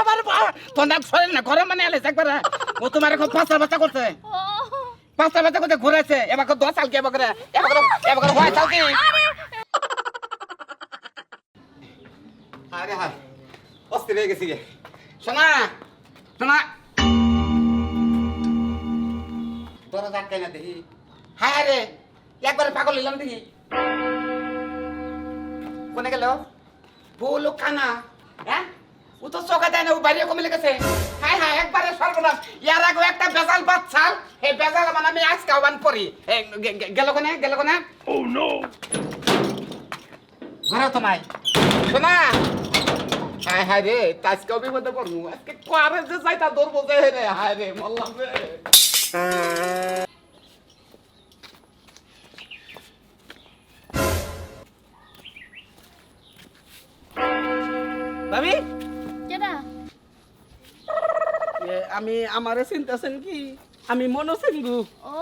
আবার না ঘরে মানে এলে একবার। ও তোমার এখন পাঁচটা বাচ্চা করছে। পাঁচটা বাচ্চা করতে ঘুরেছে এবার দশ সাল কি এবার এবার এবার হয় সাল কি? আরে হ্যাঁ অস্থির হয়ে গেছি শোনা শোনা তোরা যাক না দেখি। হ্যাঁ রে একবারে পাগল হইলাম দেখি। কোনে গেল? বলো কানা হ্যাঁ? ও তো চোখে দেয় না ও বাইরে কমে লেগেছে। হ্যাঁ হ্যাঁ একবারে সর্বনাশ। ইয়ার আগে একটা বেজাল বাচ্চাল এই বেজাল মানে আমি আজকে আহ্বান করি। গেল কোনে গেল কোনে? ও নো ঘরে তো নাই শোনা হায় হায় রে আজকে বিপদে পড়ব আজকে কোয়ারে যে যাইতা দৌড়বো যে রে হায় রে মল্লাম রে। ভাবি? আমি আমারে চিন্তাছেন কি? আমি মনোসেঙ্গু ও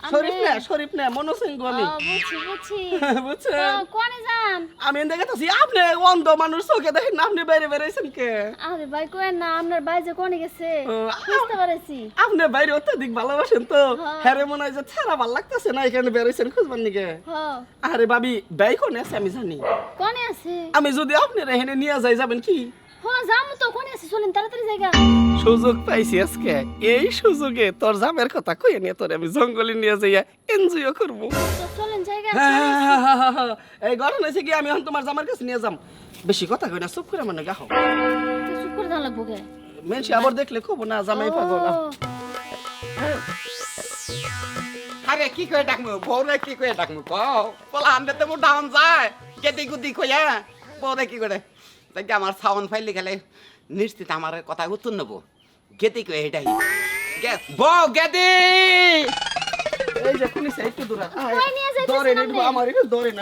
শরীফ না শরীফ না মনোসেঙ্গু আমি। বুঝছি বুঝছি। বুঝছেন কোনে যান? আমি দেখে তো আপনি অন্ধ মানুষ চোখে দেখেন না আপনি বাইরে বেরোইছেন কে? আরে ভাই কোয়েন না আপনার ভাই যে কোনে গেছে? বুঝতে পারছি। আপনি বাইরে অত্যাধিক ভালোবাসেন তো। হ্যাঁ। হ্যারে মনে হয় যে ছাড়া ভালো লাগতেছে না এখানে বেরোইছেন খুঁজবার নিকে। আরে ভাবি ভাই কোনে আছে আমি জানি। কোনে আছে? আমি যদি আপনি এখানে নিয়ে যাই যাবেন কি? হ যামু তো কোনে আছে চলেন তাড়াতাড়ি জায়গা। সুযোগ পাইছি আজকে। এই সুযোগে তোর জামের কথা কইয়ে নিয়ে তোর আমি জঙ্গলে নিয়ে যাইয়া এনজয় করব। চলেন জায়গা হ্যাঁ, এই ঘটনা হয়েছে কি? আমি এখন তোমার জামার কাছে নিয়ে যাম। বেশি কথা কই না চুপ করে মানে গাহ চুপ করে দাঁড়া লাগবো কে? মেনসি আবার দেখলে খুব না জামাই পাগল। আরে কি করে ডাকমু? বউরে কি করে ডাকমু? কও বলা আনতে তো মোর ডাউন যায়। গেদি গুদি কইয়া বউরে কি করে? তাই আমার সাউন্ড ফাইলি গেলে নিশ্চিত আমার কথা উত্তর নেব। গেদি কই এটাই? বউ গেদি! এই যে শুনিছে একটু দূরে। কই নিয়ে যাইতেছেন ধরেন আপনি? একটু আমার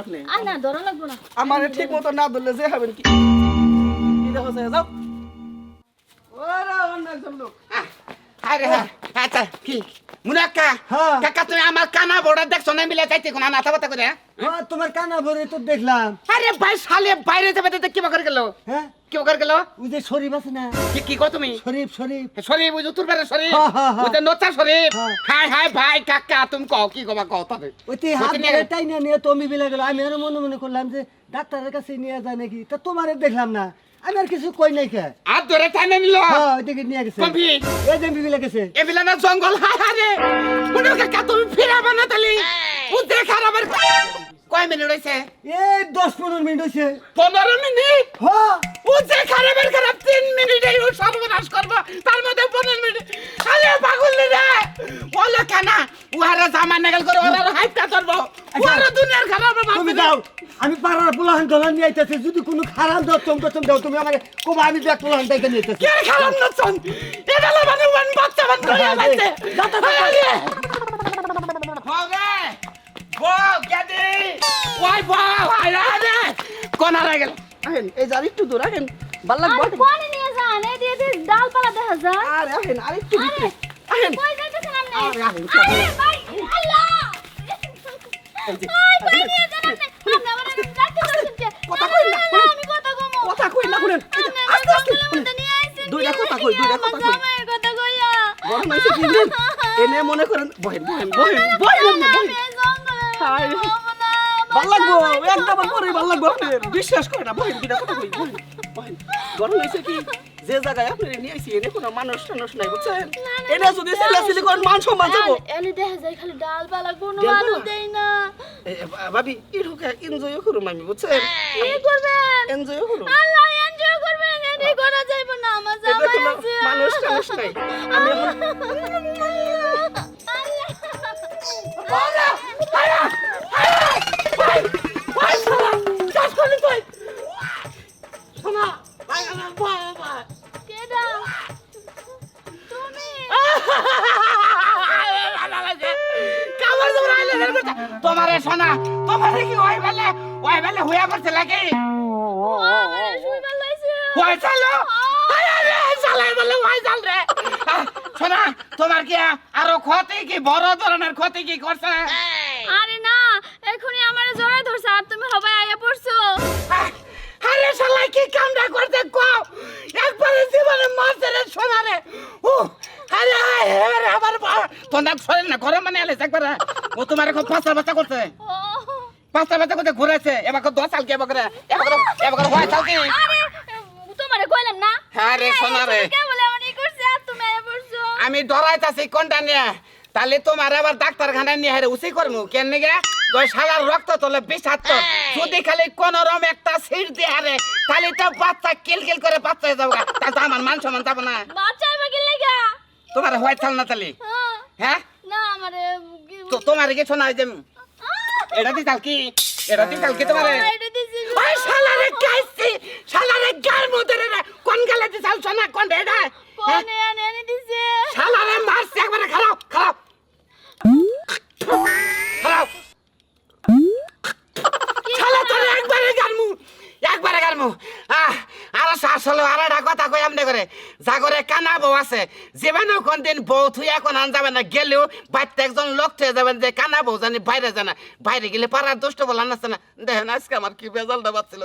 আপনি। আর না লাগবো না। আমার ঠিক মতো না ধরলে যে হবেন কি? কি দেখো যাও। ওরা অন্য একজন লোক। আরে হ্যাঁ আচ্ছা কি? মুনাক্কা? হ্যাঁ। কাকা তুমি আমার কানা বড় দেখছ না মিলে যাইতে কোন নাথা বাতা করে? হ্যাঁ? হ্যাঁ তোমার কানা ভরে তো দেখলাম। আরে ভাই সালে বাইরে যাবে তো কি করে গেল। হ্যাঁ? কি করে গেল? ওই যে শরীফ আছে না? কি কি কো তুমি? শরীফ শরীফ। শরীফ ওই যে উত্তর পারে শরীফ। হ্যাঁ, হ্যাঁ, হ্যাঁ। ওই যে নচা শরীফ। হ্যাঁ। হাই হাই ভাই কাকা তুমি কও কি কবা কও তবে? ওই তো হাত ধরে নিয়ে তুমি বিলে গেল। আমি আরও মনে মনে করলাম যে ডাক্তারের কাছে নিয়ে যায় নাকি? তা তোমারে দেখলাম না। আমি আর কিছু কই নাই কে? আর ধরে টাইনে নিল। হ্যাঁ ওইদিকে নিয়ে গেছে। কবি। এই যে বিলে গেছে। এবিলা না জঙ্গল। হাই হাই রে। মনে কাকা তুমি ফিরাবা না তালি। ও দেখার আবার কয় মিনিট হইছে? এই দশ পনেরো মিনিট হয়েছে পনেরো মিনিট? হ্যাঁ। ও যে খারাপের খারাপ তিন মিনিটে ও সর্বনাশ করব। তার মধ্যে পনেরো মিনিট। আরে পাগল রে বলো কেন। উহারা জামা নাগাল করে ওরা হাইটটা ধরবো। ওরা দুনিয়ার খারাপ তুমি যাও। আমি পাড়ার পোলাহান দোলান নিয়ে আইতেছি। যদি কোনো খারাপ দাও তুমি তো দাও তুমি আমাকে কোবা আমি ব্যাগ পোলাহান দেখে নিয়ে আইতেছি। কে খারাপ এটা মানে ওয়ান বাচ্চা বান করে আছে হবে গেদি ওই আরে আরে কোন হারা গেল। আহেন এই যে একটু দূর আহেন ভালো লাগবো আর কোনে নিয়ে যান? এই দিয়ে দিয়ে ডালপালা দেখা যায়। আরে আহেন আর একটু আরে ভিতরে। আহেন। কই যাইতেছেন আপনি? আরে, আরে, আরে ভাই আল্লাহ! আই ভাই নিয়ে যান আপনি? আপনি আমার রাখতে পারছেন কে কথা কই না, আমি কথা কমো। কথা কই না শুনেন। আস্তে আস্তে দুইটা কথা কই, দুইটা কথা কই। কথা কইয়া। কি এনে মনে করেন বহেন বহেন বহেন বহেন বহেন। লাগবো একদম পরে ভালো লাগবো আপনার বিশ্বাস করে না বহেন দুইটা কথা কই বহেন গরম হয়েছে কি? যে জায়গায় আপনি নিয়ে আইছি এনে কোনো মানুষ টানুষ নাই বুঝছেন? এটা যদি সিলাসিলি করেন মান সম্মান যাব এনে দেখা যায় খালি ডালপালা কোনো মানুষ দেই না। এ, এ, ভাবি এরকম এনজয় করুম আমি বুঝছেন? কি করবেন। এনজয় করুম। আল্লাহ এনজয় করবেন এনে করা যাইব না আমার জামাই আছে। মানুষ টানুষ নাই। আমি ভয় কেডা? তুমি? আইলে তোমারে শোনা তোমারে কি ওই বেলে? ওই বেলে করছে লাগে ওই চালো চালাই বলে ওই চাল রে। শোনা তোমার কি আরও ক্ষতি কি? বড় ধরনের ক্ষতি কি করছে? আরে না কি কামটা করতে কও? একবারে জীবনে মারছে রে সোনারে। ও আরে আরে আবার তোর নাক না ঘরে মানে এলে একবারে ও তোমার এখন পাঁচটা বাচ্চা করছে। পাঁচটা বাচ্চা করতে ঘুরেছে এবার দশ সাল কি এবার এবার এবার হয় সাল কি তোমারে কইলাম না? হ্যাঁ রে, সোনা রে। কে বলে এমন করছে আর তুমি আয়া পড়ছো? আমি ডরাইতাছি কোনটা নিয়ে? তাহলে তোমার আবার ডাক্তারখানায় নিয়ে হেরে উসি করমু কেন নিগে? ওই শালার রক্ত তোলে বিষাক্ত। যদি খালি কোন রকম একটা সিট দিয়ে হারে তাহলে তো বাচ্চা কিল কিল করে বাচ্চা হয়ে যাব। তাহলে তো আমার মান সম্মান যাব না। বাচ্চা আইবা কি লাগা তোমার হোয়াইট চাল না তাহলে? হ্যাঁ। হ্যাঁ? না আমারে তো তোমার কি শোনা যে এটা দি চাল কি? এটা দি চাল কি তোমার? দিছি ওই শালারে গাইছি শালারে গার মধ্যে রে কোন গালে দি চাল শোনা কোন এটা? কোনে আনে আনে দিছে। শালারে মারছে একবারে খারাপ খারাপ। করে জাগরে কানা বউ আছে। যেমন কোন দিন বউ থুই এখন আন যাবে না, গেলেও বাড়িতে একজন লোক থেকে যাবেন যে কানা বউ জানি বাইরে জানা বাইরে গেলে পাড়ার দুষ্ট বলার আছে না। দেখেন আজকে আমার কি বেজালটা বাচ্ছিল